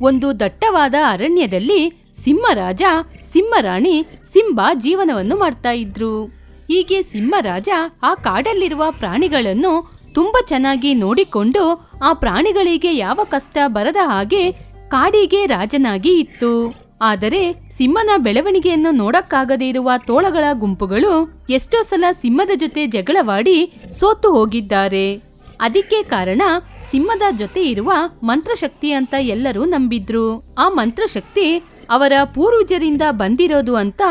ಒಂದು ದಟ್ಟವಾದ ಅರಣ್ಯದಲ್ಲಿ ಸಿಂಹರಾಜ, ಸಿಂಹರಾಣಿ, ಸಿಂಬ ಜೀವನವನ್ನು ಮಾಡ್ತಾ ಇದ್ರು. ಹೀಗೆ ಸಿಂಹರಾಜ ಆ ಕಾಡಲ್ಲಿರುವ ಪ್ರಾಣಿಗಳನ್ನು ತುಂಬಾ ಚೆನ್ನಾಗಿ ನೋಡಿಕೊಂಡು ಆ ಪ್ರಾಣಿಗಳಿಗೆ ಯಾವ ಕಷ್ಟ ಬರದ ಹಾಗೆ ಕಾಡಿಗೆ ರಾಜನಾಗಿ ಇತ್ತು. ಆದರೆ ಸಿಂಹನ ಬೆಳವಣಿಗೆಯನ್ನು ನೋಡಕ್ಕಾಗದೇ ಇರುವ ತೋಳಗಳ ಗುಂಪುಗಳು ಎಷ್ಟೋ ಸಲ ಸಿಂಹದ ಜೊತೆ ಜಗಳವಾಡಿ ಸೋತು ಹೋಗಿದ್ದಾರೆ. ಅದಕ್ಕೆ ಕಾರಣ ಸಿಂಹದ ಜೊತೆ ಇರುವ ಮಂತ್ರಶಕ್ತಿ ಅಂತ ಎಲ್ಲರೂ ನಂಬಿದ್ರು. ಆ ಮಂತ್ರಶಕ್ತಿ ಅವರ ಪೂರ್ವಜರಿಂದ ಬಂದಿರೋದು ಅಂತ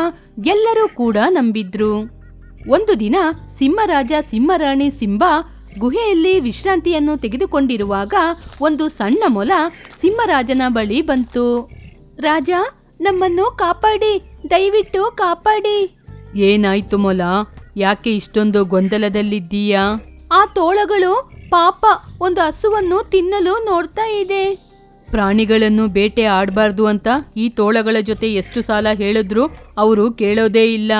ಎಲ್ಲರೂ ಕೂಡ ನಂಬಿದ್ರು. ಒಂದು ದಿನ ಸಿಂಹರಾಜ ಸಿಂಹರಾಣಿ ಸಿಂಹ ಗುಹೆಯಲ್ಲಿ ವಿಶ್ರಾಂತಿಯನ್ನು ತೆಗೆದುಕೊಂಡಿರುವಾಗ ಒಂದು ಸಣ್ಣ ಮೊಲ ಸಿಂಹರಾಜನ ಬಳಿ ಬಂತು. ರಾಜ, ನಮ್ಮನ್ನು ಕಾಪಾಡಿ, ದಯವಿಟ್ಟು ಕಾಪಾಡಿ. ಏನಾಯ್ತು ಮೊಲ? ಯಾಕೆ ಇಷ್ಟೊಂದು ಗೊಂದಲದಲ್ಲಿದ್ದೀಯಾ? ಆ ತೋಳಗಳು ಪಾಪ ಒಂದು ಹಸುವನ್ನು ತಿನ್ನಲು ನೋಡ್ತಾ ಇದೆ. ಪ್ರಾಣಿಗಳನ್ನು ಬೇಟೆ ಆಡಬಾರ್ದು ಅಂತ ಈ ತೋಳಗಳ ಜೊತೆ ಎಷ್ಟು ಸಾಲ ಹೇಳಿದ್ರು ಅವರು ಕೇಳೋದೇ ಇಲ್ಲ.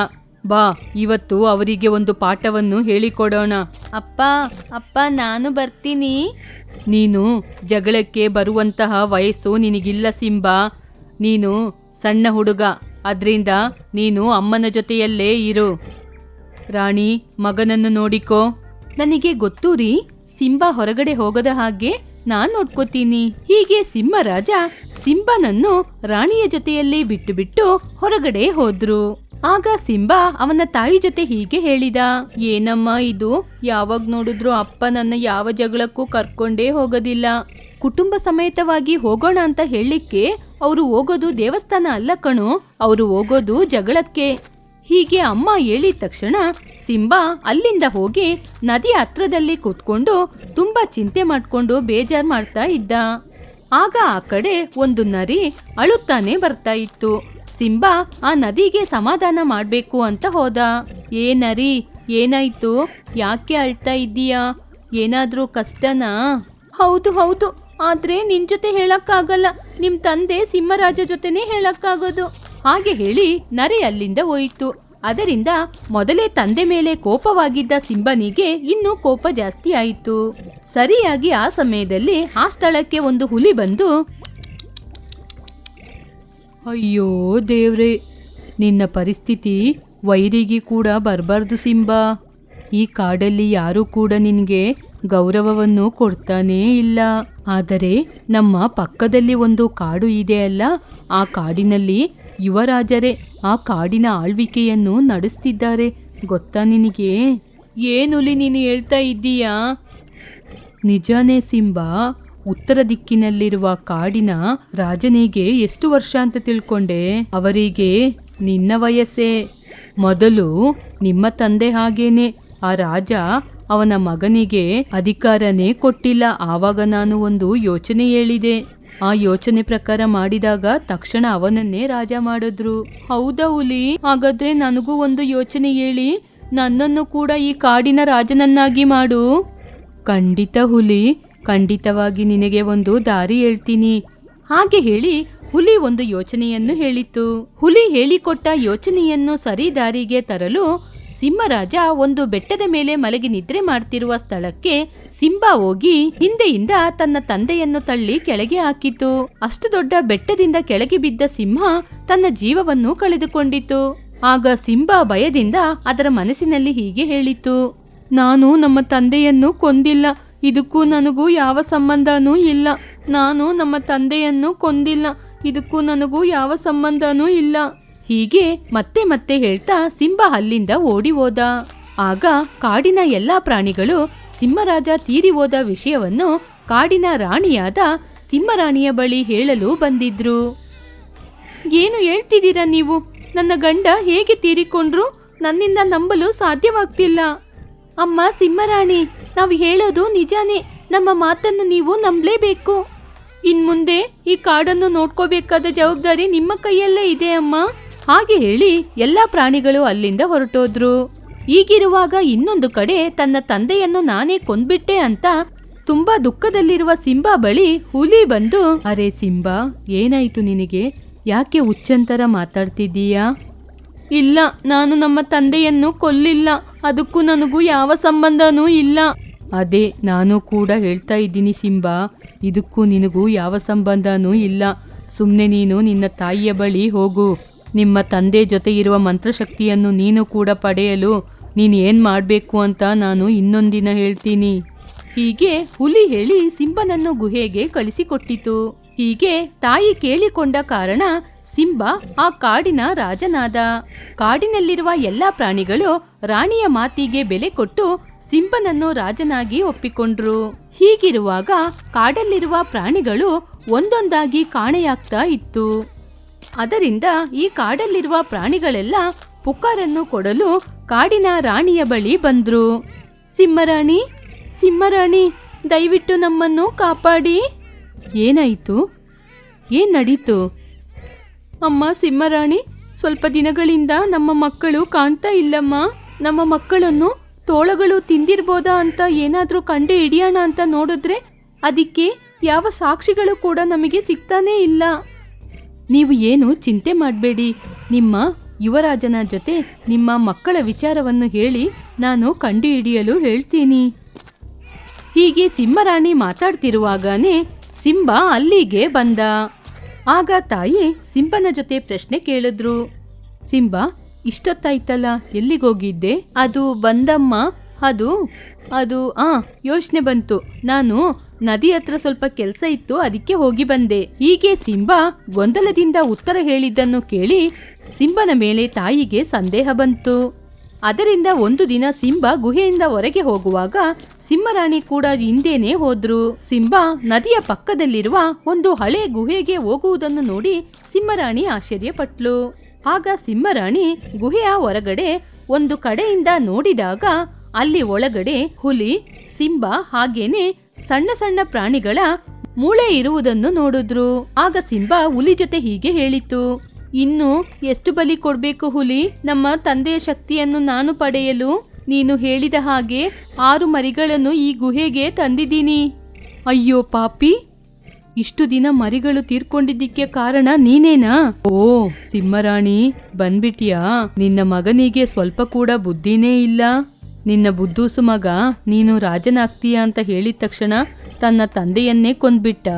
ಬಾ ಇವತ್ತು ಅವರಿಗೆ ಒಂದು ಪಾಠವನ್ನು ಹೇಳಿಕೊಡೋಣ. ಅಪ್ಪ ಅಪ್ಪ ನಾನು ಬರ್ತೀನಿ. ನೀನು ಜಗಳಕ್ಕೆ ಬರುವಂತಹ ವಯಸ್ಸು ನಿನಗಿಲ್ಲ ಸಿಂಬಾ. ನೀನು ಸಣ್ಣ ಹುಡುಗ ಅದರಿಂದ ನೀನು ಅಮ್ಮನ ಜೊತೆಯಲ್ಲೇ ಇರು. ರಾಣಿ ಮಗನನ್ನು ನೋಡಿಕೋ. ನನಗೆ ಗೊತ್ತು ರೀ ಸಿಂಬಾ ಹೊರಗಡೆ ಹೋಗದ ಹಾಗೆ ನಾನ್ ನೋಡ್ಕೋತೀನಿ. ಹೀಗೆ ಸಿಂಹರಾಜ ಸಿಂಬನನ್ನು ರಾಣಿಯ ಜೊತೆಯಲ್ಲಿ ಬಿಟ್ಟು ಬಿಟ್ಟು ಹೊರಗಡೆ ಹೋದ್ರು. ಆಗ ಸಿಂಬಾ ಅವನ ತಾಯಿ ಜೊತೆ ಹೀಗೆ ಹೇಳಿದ, ಏನಮ್ಮ ಇದು? ಯಾವಾಗ ನೋಡಿದ್ರು ಅಪ್ಪ ನನ್ನ ಯಾವ ಜಗಳಕ್ಕೂ ಕರ್ಕೊಂಡೇ ಹೋಗೋದಿಲ್ಲ. ಕುಟುಂಬ ಸಮೇತವಾಗಿ ಹೋಗೋಣ ಅಂತ ಹೇಳಲಿಕ್ಕೆ ಅವರು ಹೋಗೋದು ದೇವಸ್ಥಾನ ಅಲ್ಲ ಕಣು, ಅವರು ಹೋಗೋದು ಜಗಳಕ್ಕೆ. ಹೀಗೆ ಅಮ್ಮ ಹೇಳಿದ ತಕ್ಷಣ ಸಿಂಬಾ ಅಲ್ಲಿಂದ ಹೋಗಿ ನದಿ ಹತ್ರದಲ್ಲಿ ಕೂತ್ಕೊಂಡು ತುಂಬಾ ಚಿಂತೆ ಮಾಡಿಕೊಂಡು ಬೇಜಾರ್ ಮಾಡ್ತಾ ಇದ್ದ. ಆಗ ಆ ಕಡೆ ಒಂದು ನರಿ ಅಳುತ್ತಾನೆ ಬರ್ತಾ ಇತ್ತು. ಸಿಂಬಾ ಆ ನದಿಗೆ ಸಮಾಧಾನ ಮಾಡಬೇಕು ಅಂತ ಹೋದ. ಏ ನರಿ, ಏನಾಯ್ತು? ಯಾಕೆ ಅಳ್ತಾ ಇದ್ದೀಯಾ? ಏನಾದ್ರೂ ಕಷ್ಟನಾ? ಹೌದು ಹೌದು. ಆದ್ರೆ ನಿನ್ ಜೊತೆ ಹೇಳಕ್ಕಾಗಲ್ಲ. ನಿಮ್ ತಂದೆ ಸಿಂಹರಾಜ ಜೊತೆನೇ ಹೇಳಕ್ಕಾಗೋದು. ಹಾಗೆ ಹೇಳಿ ನರಿ ಅಲ್ಲಿಂದ ಹೋಯಿತು. ಅದರಿಂದ ಮೊದಲೇ ತಂದೆ ಮೇಲೆ ಕೋಪವಾಗಿದ್ದ ಸಿಂಬನಿಗೆ ಇನ್ನೂ ಕೋಪ ಜಾಸ್ತಿ ಆಯಿತು. ಸರಿಯಾಗಿ ಆ ಸಮಯದಲ್ಲಿ ಆ ಸ್ಥಳಕ್ಕೆ ಒಂದು ಹುಲಿ ಬಂದು, ಅಯ್ಯೋ ದೇವ್ರೆ, ನಿನ್ನ ಪರಿಸ್ಥಿತಿ ವೈರಿಗೆ ಕೂಡ ಬರಬಾರ್ದು ಸಿಂಬ. ಈ ಕಾಡಲ್ಲಿ ಯಾರೂ ಕೂಡ ನಿನಗೆ ಗೌರವವನ್ನು ಕೊಡ್ತಾನೇ ಇಲ್ಲ. ಆದರೆ ನಮ್ಮ ಪಕ್ಕದಲ್ಲಿ ಒಂದು ಕಾಡು ಇದೆ ಅಲ್ಲ, ಆ ಕಾಡಿನಲ್ಲಿ ಯುವರಾಜರೇ, ಆ ಕಾಡಿನ ಆಳ್ವಿಕೆಯನ್ನು ನಡೆಸ್ತಿದ್ದಾರೆ. ಗೊತ್ತಾ ನಿನಗೆ? ಏನುಲಿ ನೀನು ಹೇಳ್ತಾ ಇದ್ದೀಯಾ? ನಿಜಾನೇ ಸಿಂಬಾ, ಉತ್ತರ ದಿಕ್ಕಿನಲ್ಲಿರುವ ಕಾಡಿನ ರಾಜನಿಗೆ ಎಷ್ಟು ವರ್ಷ ಅಂತ ತಿಳ್ಕೊಂಡೆ? ಅವರಿಗೆ ನಿನ್ನ ವಯಸ್ಸೇ. ಮೊದಲು ನಿಮ್ಮ ತಂದೆ ಹಾಗೇನೆ. ಆ ರಾಜ ಅವನ ಮಗನಿಗೆ ಅಧಿಕಾರನೇ ಕೊಟ್ಟಿಲ್ಲ. ಆವಾಗ ನಾನು ಒಂದು ಯೋಚನೆ ಹೇಳಿದೆ. ಆ ಯೋಚನೆ ಪ್ರಕಾರ ಮಾಡಿದಾಗ ತಕ್ಷಣ ಅವನನ್ನೇ ರಾಜ ಮಾಡಿದ್ರು. ಹೌದಾ ಹುಲಿ? ಹಾಗಾದ್ರೆ ನನಗೂ ಒಂದು ಯೋಚನೆ ಹೇಳಿ. ನನ್ನನ್ನು ಕೂಡ ಈ ಕಾಡಿನ ರಾಜನನ್ನಾಗಿ ಮಾಡು. ಖಂಡಿತ ಹುಲಿ. ಖಂಡಿತವಾಗಿ ನಿನಗೆ ಒಂದು ದಾರಿ ಹೇಳ್ತೀನಿ. ಹಾಗೆ ಹೇಳಿ ಹುಲಿ ಒಂದು ಯೋಚನೆಯನ್ನು ಹೇಳಿತ್ತು ಹುಲಿ ಹೇಳಿಕೊಟ್ಟ ಯೋಚನೆಯನ್ನು ಸರಿ ದಾರಿಗೆ ತರಲು ಸಿಂಹರಾಜ ಒಂದು ಬೆಟ್ಟದ ಮೇಲೆ ಮಲಗಿ ನಿದ್ರೆ ಮಾಡ್ತಿರುವ ಸ್ಥಳಕ್ಕೆ ಸಿಂಬಾ ಹೋಗಿ ಹಿಂದೆಯಿಂದ ತನ್ನ ತಂದೆಯನ್ನು ತಳ್ಳಿ ಕೆಳಗೆ ಹಾಕಿತು. ಅಷ್ಟು ದೊಡ್ಡ ಬೆಟ್ಟದಿಂದ ಕೆಳಗೆ ಬಿದ್ದ ಸಿಂಹ ತನ್ನ ಜೀವವನ್ನು ಕಳೆದುಕೊಂಡಿತು. ಆಗ ಸಿಂಬಾ ಭಯದಿಂದ ಅದರ ಮನಸ್ಸಿನಲ್ಲಿ ಹೀಗೆ ಹೇಳಿತು, ನಾನು ನಮ್ಮ ತಂದೆಯನ್ನು ಕೊಂದಿಲ್ಲ. ಇದಕ್ಕೂ ನನಗೂ ಯಾವ ಸಂಬಂಧನೂ ಇಲ್ಲ. ನಾನು ನಮ್ಮ ತಂದೆಯನ್ನು ಕೊಂದಿಲ್ಲ. ಇದಕ್ಕೂ ನನಗೂ ಯಾವ ಸಂಬಂಧನೂ ಇಲ್ಲ. ಹೀಗೆ ಮತ್ತೆ ಮತ್ತೆ ಹೇಳ್ತಾ ಸಿಂಹ ಅಲ್ಲಿಂದ ಓಡಿ ಹೋದ. ಆಗ ಕಾಡಿನ ಎಲ್ಲಾ ಪ್ರಾಣಿಗಳು ಸಿಂಹರಾಜ ತೀರಿ ಹೋದ ವಿಷಯವನ್ನು ಕಾಡಿನ ರಾಣಿಯಾದ ಸಿಂಹರಾಣಿಯ ಬಳಿ ಹೇಳಲು ಬಂದಿದ್ರು. ಏನು ಹೇಳ್ತಿದ್ದೀರ ನೀವು? ನನ್ನ ಗಂಡ ಹೇಗೆ ತೀರಿಕೊಂಡ್ರು? ನನ್ನಿಂದ ನಂಬಲು ಸಾಧ್ಯವಾಗ್ತಿಲ್ಲ. ಅಮ್ಮ, ಸಿಂಹರಾಣಿ, ನಾವು ಹೇಳೋದು ನಿಜಾನೇ. ನಮ್ಮ ಮಾತನ್ನು ನೀವು ನಂಬಲೇಬೇಕು. ಇನ್ಮುಂದೆ ಈ ಕಾಡನ್ನು ನೋಡ್ಕೋಬೇಕಾದ ಜವಾಬ್ದಾರಿ ನಿಮ್ಮ ಕೈಯಲ್ಲೇ ಇದೆ, ಅಮ್ಮ. ಹಾಗೆ ಹೇಳಿ ಎಲ್ಲಾ ಪ್ರಾಣಿಗಳು ಅಲ್ಲಿಂದ ಹೊರಟೋದ್ರು. ಈಗಿರುವಾಗ ಇನ್ನೊಂದು ಕಡೆ ತನ್ನ ತಂದೆಯನ್ನು ನಾನೇ ಕೊಂದ್ಬಿಟ್ಟೆ ಅಂತ ತುಂಬಾ ದುಃಖದಲ್ಲಿರುವ ಸಿಂಬಾ ಬಳಿ ಹುಲಿ ಬಂದು, ಅರೆ ಸಿಂಬಾ, ಏನಾಯ್ತು ನಿನಗೆ? ಯಾಕೆ ಹುಚ್ಚಂತರ ಮಾತಾಡ್ತಿದ್ದೀಯಾ? ಇಲ್ಲ, ನಾನು ನಮ್ಮ ತಂದೆಯನ್ನು ಕೊಲ್ಲಿಲ್ಲ. ಅದಕ್ಕೂ ನನಗೂ ಯಾವ ಸಂಬಂಧನೂ ಇಲ್ಲ. ಅದೇ, ನಾನು ಕೂಡ ಹೇಳ್ತಾ ಇದ್ದೀನಿ ಸಿಂಬಾ. ಇದಕ್ಕೂ ನಿನಗೂ ಯಾವ ಸಂಬಂಧನೂ ಇಲ್ಲ. ಸುಮ್ಮನೆ ನೀನು ನಿನ್ನ ತಾಯಿಯ ಬಳಿ ಹೋಗು. ನಿಮ್ಮ ತಂದೆ ಜೊತೆ ಇರುವ ಮಂತ್ರಶಕ್ತಿಯನ್ನು ನೀನು ಕೂಡ ಪಡೆಯಲು ನೀನು ಏನು ಮಾಡಬೇಕು ಅಂತ ನಾನು ಇನ್ನೊಂದಿನ ಹೇಳ್ತೀನಿ. ಹೀಗೆ ಹುಲಿ ಹೇಳಿ ಸಿಂಬನನ್ನು ಗುಹೆಗೆ ಕಳಿಸಿಕೊಟ್ಟಿತು. ಹೀಗೆ ತಾಯಿ ಕೇಳಿಕೊಂಡ ಕಾರಣ ಸಿಂಬ ಆ ಕಾಡಿನ ರಾಜನಾದ. ಕಾಡಿನಲ್ಲಿರುವ ಎಲ್ಲ ಪ್ರಾಣಿಗಳು ರಾಣಿಯ ಮಾತಿಗೆ ಬೆಲೆ ಕೊಟ್ಟು ಸಿಂಬನನ್ನು ರಾಜನಾಗಿ ಒಪ್ಪಿಕೊಂಡ್ರು. ಹೀಗಿರುವಾಗ ಕಾಡಲ್ಲಿರುವ ಪ್ರಾಣಿಗಳು ಒಂದೊಂದಾಗಿ ಕಾಣೆಯಾಗ್ತಾ ಇತ್ತು. ಅದರಿಂದ ಈ ಕಾಡಲ್ಲಿರುವ ಪ್ರಾಣಿಗಳೆಲ್ಲ ಪುಕಾರನ್ನು ಕೊಡಲು ಕಾಡಿನ ರಾಣಿಯ ಬಳಿ ಬಂದ್ರು. ಸಿಂಹರಾಣಿ ಸಿಂಹರಾಣಿ, ದಯವಿಟ್ಟು ನಮ್ಮನ್ನು ಕಾಪಾಡಿ. ಏನಾಯಿತು? ಏನ್ ನಡೀತು? ಅಮ್ಮ, ಸಿಂಹರಾಣಿ, ಸ್ವಲ್ಪ ದಿನಗಳಿಂದ ನಮ್ಮ ಮಕ್ಕಳು ಕಾಣ್ತಾ ಇಲ್ಲಮ್ಮ. ನಮ್ಮ ಮಕ್ಕಳನ್ನು ತೋಳಗಳು ತಿಂದಿರ್ಬೋದಾ ಅಂತ ಏನಾದರೂ ಕಂಡು ಹಿಡಿಯೋಣ ಅಂತ ನೋಡಿದ್ರೆ ಅದಕ್ಕೆ ಯಾವ ಸಾಕ್ಷಿಗಳು ಕೂಡ ನಮಗೆ ಸಿಗ್ತಾನೇ ಇಲ್ಲ. ನೀವು ಏನು ಚಿಂತೆ ಮಾಡಬೇಡಿ. ನಿಮ್ಮ ಯುವರಾಜನ ಜೊತೆ ನಿಮ್ಮ ಮಕ್ಕಳ ವಿಚಾರವನ್ನು ಹೇಳಿ ನಾನು ಕಂಡುಹಿಡಿಯಲು ಹೇಳ್ತೀನಿ. ಹೀಗೆ ಸಿಂಹರಾಣಿ ಮಾತಾಡ್ತಿರುವಾಗನೇ ಸಿಂಬ ಅಲ್ಲಿಗೆ ಬಂದ. ಆಗ ತಾಯಿ ಸಿಂಬನ ಜೊತೆ ಪ್ರಶ್ನೆ ಕೇಳಿದ್ರು. ಸಿಂಬ, ಇಷ್ಟೊತ್ತಾಯ್ತಲ್ಲ ಎಲ್ಲಿಗೋಗಿದ್ದೆ ಅದು ಬಂದಮ್ಮ, ಅದು ಅದು, ಆ, ಯೋಚನೆ ಬಂತು. ನಾನು ನದಿ ಹತ್ರ ಸ್ವಲ್ಪ ಕೆಲಸ ಇತ್ತು, ಅದಕ್ಕೆ ಹೋಗಿ ಬಂದೆ. ಹೀಗೆ ಸಿಂಬ ಗೊಂದಲದಿಂದ ಉತ್ತರ ಹೇಳಿದ್ದನ್ನು ಕೇಳಿ ಸಿಂಬನ ಮೇಲೆ ತಾಯಿಗೆ ಸಂದೇಹ ಬಂತು. ಅದರಿಂದ ಒಂದು ದಿನ ಸಿಂಬ ಗುಹೆಯಿಂದ ಹೊರಗೆ ಹೋಗುವಾಗ ಸಿಂಹರಾಣಿ ಕೂಡ ಹಿಂದೇನೆ ಹೋದ್ರು. ಸಿಂಬ ನದಿಯ ಪಕ್ಕದಲ್ಲಿರುವ ಒಂದು ಹಳೆ ಗುಹೆಗೆ ಹೋಗುವುದನ್ನು ನೋಡಿ ಸಿಂಹರಾಣಿ ಆಶ್ಚರ್ಯಪಟ್ಲು. ಆಗ ಸಿಂಹರಾಣಿ ಗುಹೆಯ ಹೊರಗಡೆ ಒಂದು ಕಡೆಯಿಂದ ನೋಡಿದಾಗ ಅಲ್ಲಿ ಒಳಗಡೆ ಹುಲಿ, ಸಿಂಬ ಹಾಗೇನೆ ಸಣ್ಣ ಸಣ್ಣ ಪ್ರಾಣಿಗಳ ಮೂಳೆ ಇರುವುದನ್ನು ನೋಡಿದ್ರು. ಆಗ ಸಿಂಬಾ ಹುಲಿ ಜೊತೆ ಹೀಗೆ ಹೇಳಿತು ಇನ್ನು ಎಷ್ಟು ಬಲಿ ಕೊಡ್ಬೇಕು ಹುಲಿ? ನಮ್ಮ ತಂದೆಯ ಶಕ್ತಿಯನ್ನು ನಾನು ಪಡೆಯಲು ನೀನು ಹೇಳಿದ ಹಾಗೆ ಆರು ಮರಿಗಳನ್ನು ಈ ಗುಹೆಗೆ ತಂದಿದ್ದೀನಿ. ಅಯ್ಯೋ ಪಾಪಿ! ಇಷ್ಟು ದಿನ ಮರಿಗಳು ತೀರ್ಕೊಂಡಿದ್ದಕ್ಕೆ ಕಾರಣ ನೀನೇನಾ? ಓ, ಸಿಂಹರಾಣಿ, ಬಂದ್ಬಿಟ್ಯಾ? ನಿನ್ನ ಮಗನಿಗೆ ಸ್ವಲ್ಪ ಕೂಡ ಬುದ್ಧಿನೇ ಇಲ್ಲ. ನಿನ್ನ ಬುದ್ಧೂಸು ಮಗ ನೀನು ರಾಜನಾಗ್ತೀಯ ಅಂತ ಹೇಳಿದ ತಕ್ಷಣ ತನ್ನ ತಂದೆಯನ್ನೇ ಕೊಂದ್ಬಿಟ್ಟ.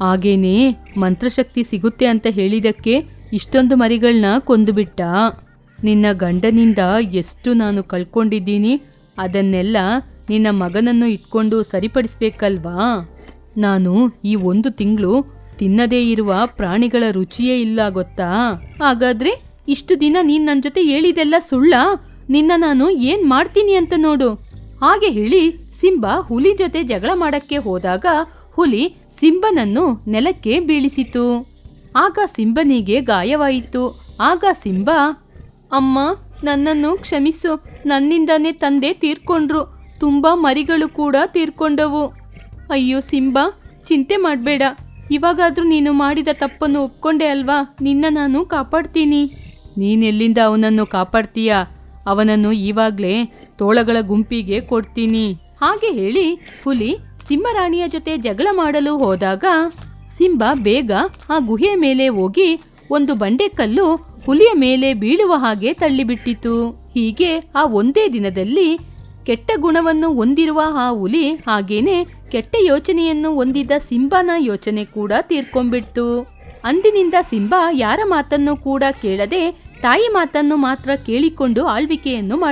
ಹಾಗೇನೆ ಮಂತ್ರಶಕ್ತಿ ಸಿಗುತ್ತೆ ಅಂತ ಹೇಳಿದಕ್ಕೆ ಇಷ್ಟೊಂದು ಮರಿಗಳನ್ನ ಕೊಂದುಬಿಟ್ಟ. ನಿನ್ನ ಗಂಡನಿಂದ ಎಷ್ಟು ನಾನು ಕಳ್ಕೊಂಡಿದ್ದೀನಿ, ಅದನ್ನೆಲ್ಲ ನಿನ್ನ ಮಗನನ್ನು ಇಟ್ಕೊಂಡು ಸರಿಪಡಿಸ್ಬೇಕಲ್ವಾ? ನಾನು ಈ ಒಂದು ತಿಂಗಳು ತಿನ್ನದೇ ಇರುವ ಪ್ರಾಣಿಗಳ ರುಚಿಯೇ ಇಲ್ಲ ಗೊತ್ತಾ? ಹಾಗಾದ್ರೆ ಇಷ್ಟು ದಿನ ನೀನು ನನ್ನ ಜೊತೆ ಹೇಳಿದೆಲ್ಲ ಸುಳ್ಳ? ನಿನ್ನ ನಾನು ಏನ್ ಮಾಡ್ತೀನಿ ಅಂತ ನೋಡು. ಹಾಗೆ ಹೇಳಿ ಸಿಂಬ ಹುಲಿ ಜೊತೆ ಜಗಳ ಮಾಡಕ್ಕೆ ಹೋದಾಗ ಹುಲಿ ಸಿಂಬನನ್ನು ನೆಲಕ್ಕೆ ಬೀಳಿಸಿತು. ಆಗ ಸಿಂಬನಿಗೆ ಗಾಯವಾಯಿತು. ಆಗ ಸಿಂಬ, ಅಮ್ಮ, ನನ್ನನ್ನು ಕ್ಷಮಿಸು. ನನ್ನಿಂದನೇ ತಂದೆ ತೀರ್ಕೊಂಡ್ರು. ತುಂಬ ಮರಿಗಳು ಕೂಡ ತೀರ್ಕೊಂಡವು. ಅಯ್ಯೋ ಸಿಂಬ, ಚಿಂತೆ ಮಾಡಬೇಡ. ಇವಾಗಾದರೂ ನೀನು ಮಾಡಿದ ತಪ್ಪನ್ನು ಒಪ್ಕೊಂಡೆ ಅಲ್ವಾ? ನಿನ್ನ ನಾನು ಕಾಪಾಡ್ತೀನಿ. ನೀನೆಲ್ಲಿಂದ ಅವನನ್ನು ಕಾಪಾಡ್ತೀಯ? ಅವನನ್ನು ಈವಾಗ್ಲೇ ತೋಳಗಳ ಗುಂಪಿಗೆ ಕೊಡ್ತೀನಿ. ಹಾಗೆ ಹೇಳಿ ಹುಲಿ ಸಿಂಹರಾಣಿಯ ಜೊತೆ ಜಗಳ ಮಾಡಲು ಹೋದಾಗ ಸಿಂಬ ಬೇಗ ಆ ಗುಹೆ ಮೇಲೆ ಹೋಗಿ ಒಂದು ಬಂಡೆಕಲ್ಲು ಹುಲಿಯ ಮೇಲೆ ಬೀಳುವ ಹಾಗೆ ತಳ್ಳಿಬಿಟ್ಟಿತು. ಹೀಗೆ ಆ ಒಂದೇ ದಿನದಲ್ಲಿ ಕೆಟ್ಟ ಗುಣವನ್ನು ಹೊಂದಿರುವ ಆ ಹುಲಿ ಹಾಗೇನೆ ಕೆಟ್ಟ ಯೋಚನೆಯನ್ನು ಹೊಂದಿದ್ದ ಸಿಂಬನ ಯೋಚನೆ ಕೂಡ ತೀರ್ಕೊಂಡ್ಬಿಡ್ತು. ಅಂದಿನಿಂದ ಸಿಂಬ ಯಾರ ಮಾತನ್ನು ಕೂಡ ಕೇಳದೆ ತಾಯಿ ಮಾತನ್ನು ಮಾತ್ರ ಕೇಳಿಕೊಂಡು ಆಳ್ವಿಕೆಯನ್ನು